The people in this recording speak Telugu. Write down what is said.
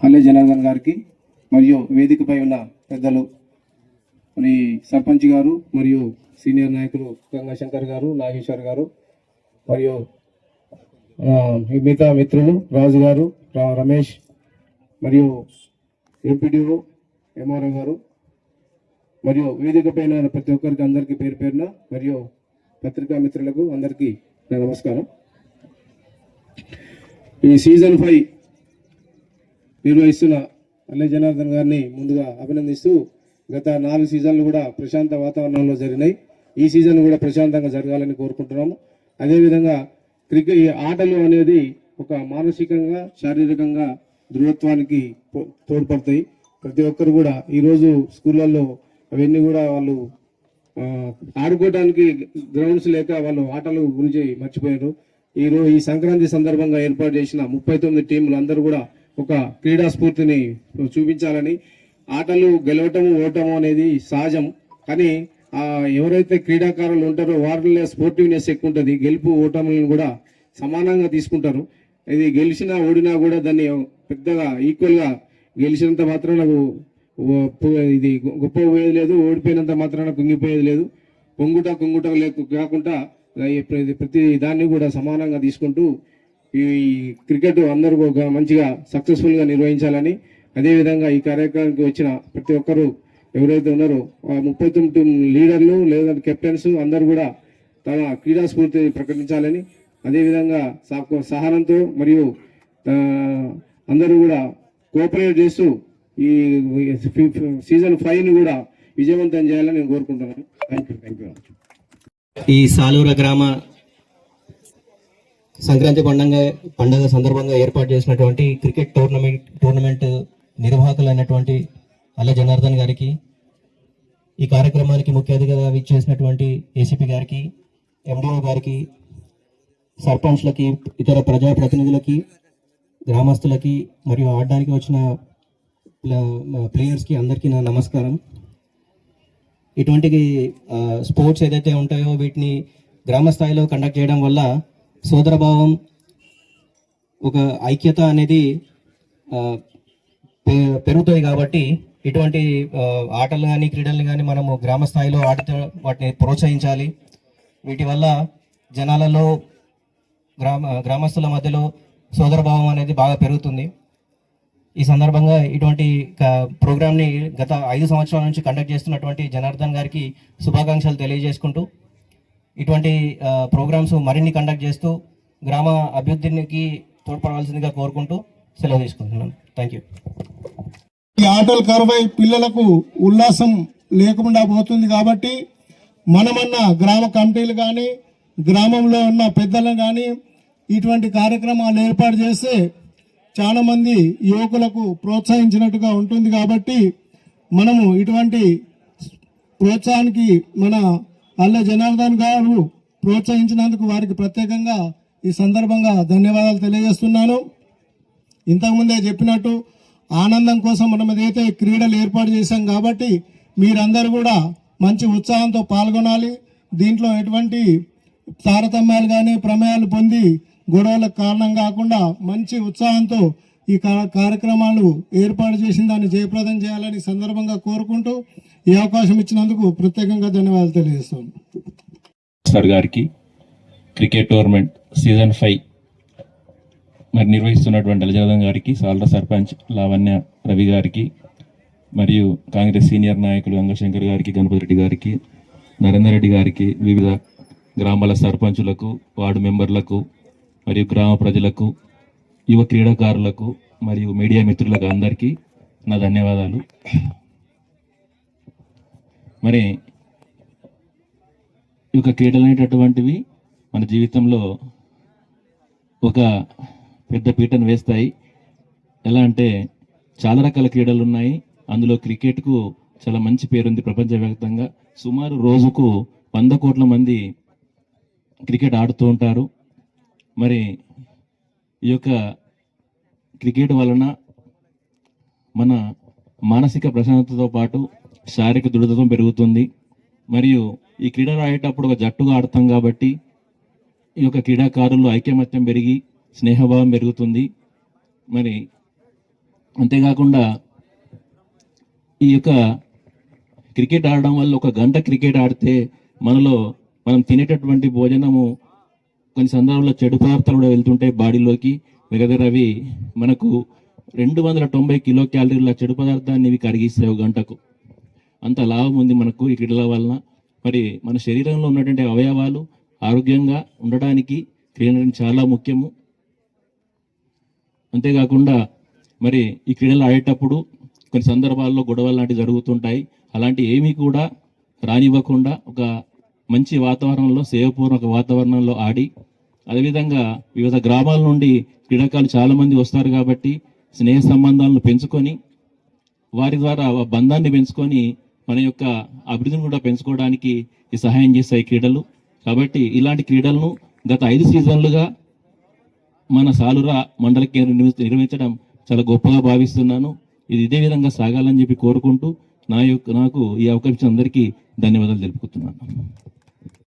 అల్లె జనార్దన్ గారికి మరియు వేదికపై ఉన్న పెద్దలు మరి సర్పంచ్ గారు మరియు సీనియర్ నాయకులు గంగాశంకర్ గారు నాగేశ్వర్ గారు మరియు మిగతా మిత్రులు రాజు గారు రా- రమేష్ మరియు ఎంపీడీఓ ఎంఆర్ఓ గారు మరియు వేదిక పైన ప్రతి ఒక్కరికి అందరికీ పేరు పేరున మరియు పత్రికా మిత్రులకు అందరికీ నా నమస్కారం. ఈ సీజన్ ఫైవ్ నిర్వహిస్తున్న అల్లె జనార్దన్ గారిని ముందుగా అభినందిస్తూ గత నాలుగు సీజన్లు కూడా ప్రశాంత వాతావరణంలో జరిగినాయి. ఈ సీజన్ కూడా ప్రశాంతంగా జరగాలని కోరుకుంటున్నాము. అదేవిధంగా క్రికెట్ ఆటలు అనేది ఒక మానసికంగా శారీరకంగా దృఢత్వానికి తోడ్పడతాయి. ప్రతి ఒక్కరు కూడా ఈరోజు స్కూళ్ళల్లో అవన్నీ కూడా వాళ్ళు ఆడుకోవడానికి గ్రౌండ్స్ లేక వాళ్ళు ఆటల గురించి మర్చిపోయారు. ఈ రోజు ఈ సంక్రాంతి సందర్భంగా ఏర్పాటు చేసిన ముప్పై తొమ్మిది టీంలు అందరూ కూడా ఒక క్రీడా స్ఫూర్తిని చూపించాలని ఆటలు గెలవటము ఓటము అనేది సహజం. కానీ ఎవరైతే క్రీడాకారులు ఉంటారో వారిలో స్పోర్టివ్నెస్ ఎక్కువ ఉంటుంది గెలుపు ఓటములను కూడా సమానంగా తీసుకుంటారు. ఇది గెలిచినా ఓడినా కూడా దాన్ని పెద్దగా ఈక్వల్గా గెలిచినంత మాత్రం నాకు ఇది గొప్ప పోయేది లేదు. ఓడిపోయినంత మాత్రాన కుంగిపోయేది లేదు. పొంగుట కుంగుట లేకు కాకుండా ప్రతి దాన్ని కూడా సమానంగా తీసుకుంటూ ఈ క్రికెట్ అందరూ ఒక మంచిగా సక్సెస్ఫుల్గా నిర్వహించాలని అదేవిధంగా ఈ కార్యక్రమానికి వచ్చిన ప్రతి ఒక్కరు ఎవరైతే ఉన్నారో ముప్పై తొమ్మిది లీడర్లు లేదంటే కెప్టెన్స్ అందరూ కూడా తమ క్రీడా స్ఫూర్తి ప్రకటించాలని అదేవిధంగా సహ- సహనంతో మరియు అందరూ కూడా కోఆపరేట్ చేస్తూ ఈ సీజన్ ఫైవ్ని కూడా విజయవంతం చేయాలని నేను కోరుకుంటున్నాను. థ్యాంక్ యూ థ్యాంక్ యూ ఈ సాలూర గ్రామ సంక్రాంతి పండుగ పండుగ సందర్భంగా ఏర్పాటు చేసినటువంటి క్రికెట్ టోర్నమెంట్ టోర్నమెంట్ నిర్వాహకులైనటువంటి అల్ల జనార్దన్ గారికి ఈ కార్యక్రమానికి ముఖ్య అతిథిగా ఇచ్చేసినటువంటి ఏసీపీ గారికి ఎండిఓ గారికి సర్పంచ్లకి ఇతర ప్రజాప్రతినిధులకి గ్రామస్తులకి మరియు ఆడడానికి వచ్చిన ప్ల- ప్లేయర్స్కి అందరికీ నా నమస్కారం. ఇటువంటి స్పోర్ట్స్ ఏదైతే ఉంటాయో వీటిని గ్రామ స్థాయిలో కండక్ట్ చేయడం వల్ల సోదరభావం ఒక ఐక్యత అనేది పె- పెరుగుతుంది కాబట్టి ఇటువంటి ఆటలు కానీ క్రీడలు కానీ మనము గ్రామ స్థాయిలో ఆడితే వాటిని ప్రోత్సహించాలి. వీటి వల్ల జనాలలో గ్రామ గ్రామస్తుల మధ్యలో సోదరభావం అనేది బాగా పెరుగుతుంది. ఈ సందర్భంగా ఇటువంటి ప్రోగ్రామ్ని గత ఐదు సంవత్సరాల నుంచి కండక్ట్ చేస్తున్నటువంటి జనార్దన్ గారికి శుభాకాంక్షలు తెలియజేసుకుంటూ ఇటువంటి ప్రోగ్రామ్స్ మరిన్ని కండక్ట్ చేస్తూ గ్రామ అభివృద్ధికి తోడ్పడవలసిందిగా కోరుకుంటూ సెలవు తీసుకుంటున్నాను. థ్యాంక్ యూ ఈ ఆటలు కరువై పిల్లలకు ఉల్లాసం లేకుండా పోతుంది కాబట్టి మనమన్న గ్రామ కమిటీలు కానీ గ్రామంలో ఉన్న పెద్దలను కానీ ఇటువంటి కార్యక్రమాలు ఏర్పాటు చేస్తే చాలామంది యువకులకు ప్రోత్సహించినట్టుగా ఉంటుంది కాబట్టి మనము ఇటువంటి ప్రోత్సాహానికి మన అల్ల జనార్దన్ గారు ప్రోత్సహించినందుకు వారికి ప్రత్యేకంగా ఈ సందర్భంగా ధన్యవాదాలు తెలియజేస్తున్నాను. ఇంతకుముందే చెప్పినట్టు ఆనందం కోసం మనం ఏదైతే క్రీడలు ఏర్పాటు చేశాం కాబట్టి మీరందరూ కూడా మంచి ఉత్సాహంతో పాల్గొనాలి. దీంట్లో ఎటువంటి తారతమ్యాలు కానీ ప్రమేయాలు పొంది గొడవలకు కారణం కాకుండా మంచి ఉత్సాహంతో ఈ కార్యక్రమాలు ఏర్పాటు చేసిన దాన్ని జయప్రదం చేయాలని సందర్భంగా కోరుకుంటూ ఈ అవకాశం ఇచ్చినందుకు ప్రత్యేకంగా ధన్యవాదాలు తెలియజేస్తాను సార్ గారికి క్రికెట్ టోర్నమెంట్ సీజన్ ఫైవ్ మరి నిర్వహిస్తున్నటువంటి అలజనాథన్ గారికి సాల్ర సర్పంచ్ లావణ్య రవి గారికి మరియు కాంగ్రెస్ సీనియర్ నాయకులు గంగశంకర్ గారికి గణపతి రెడ్డి గారికి నరేందర్ రెడ్డి గారికి వివిధ గ్రామాల సర్పంచులకు వార్డు మెంబర్లకు మరియు గ్రామ ప్రజలకు యువ క్రీడాకారులకు మరియు మీడియా మిత్రులకు అందరికీ నా ధన్యవాదాలు. మరి ఈ యొక్క క్రీడలు అనేటటువంటివి మన జీవితంలో ఒక పెద్ద పీటను వేస్తాయి. ఎలా అంటే చాలా రకాల క్రీడలు ఉన్నాయి. అందులో క్రికెట్కు చాలా మంచి పేరుంది ప్రపంచవ్యాప్తంగా. సుమారు రోజుకు వంద కోట్ల మంది క్రికెట్ ఆడుతూ ఉంటారు. మరి ఈ యొక్క క్రికెట్ వలన మన మానసిక ప్రశాంతతతో పాటు శారీరక దృఢత్వం పెరుగుతుంది. మరియు ఈ క్రీడలు ఆడేటప్పుడు ఒక జట్టుగా ఆడతాం కాబట్టి ఈ యొక్క క్రీడాకారులు ఐకమత్యం పెరిగి స్నేహభావం పెరుగుతుంది. మరి అంతేకాకుండా ఈ యొక్క క్రికెట్ ఆడడం వల్ల ఒక గంట క్రికెట్ ఆడితే మనలో మనం తినేటటువంటి భోజనము కొన్ని సందర్భాల్లో చెడు పదార్థాలు కూడా వెళ్తుంటాయి బాడీలోకి. దగ్గర అవి మనకు రెండు వందల తొంభై కిలో క్యాలరీల చెడు పదార్థాన్ని ఇవి కరిగిస్తాయి ఒక గంటకు. అంత లాభం ఉంది మనకు ఈ క్రీడల వలన. మరి మన శరీరంలో ఉన్నటువంటి అవయవాలు ఆరోగ్యంగా ఉండడానికి క్రీడలు చాలా ముఖ్యము. అంతేకాకుండా మరి ఈ క్రీడలు ఆడేటప్పుడు కొన్ని సందర్భాల్లో గొడవలు లాంటివి జరుగుతుంటాయి. అలాంటి ఏమీ కూడా రానివ్వకుండా ఒక మంచి వాతావరణంలో సేవపూర్వక వాతావరణంలో ఆడి అదేవిధంగా వివిధ గ్రామాల నుండి క్రీడాకారులు చాలామంది వస్తారు కాబట్టి స్నేహ సంబంధాలను పెంచుకొని వారి ద్వారా బంధాన్ని పెంచుకొని మన యొక్క అభివృద్ధిని కూడా పెంచుకోవడానికి ఈ సహాయం చేస్తాయి క్రీడలు. కాబట్టి ఇలాంటి క్రీడలను గత ఐదు సీజన్లుగా మన సాలురా మండల కేంద్రం నిర్వహించడం చాలా గొప్పగా భావిస్తున్నాను. ఇది ఇదే విధంగా సాగాలని చెప్పి కోరుకుంటూ నా యొక్క నాకు ఈ అవకాశం అందరికీ ధన్యవాదాలు తెలుపుతున్నాను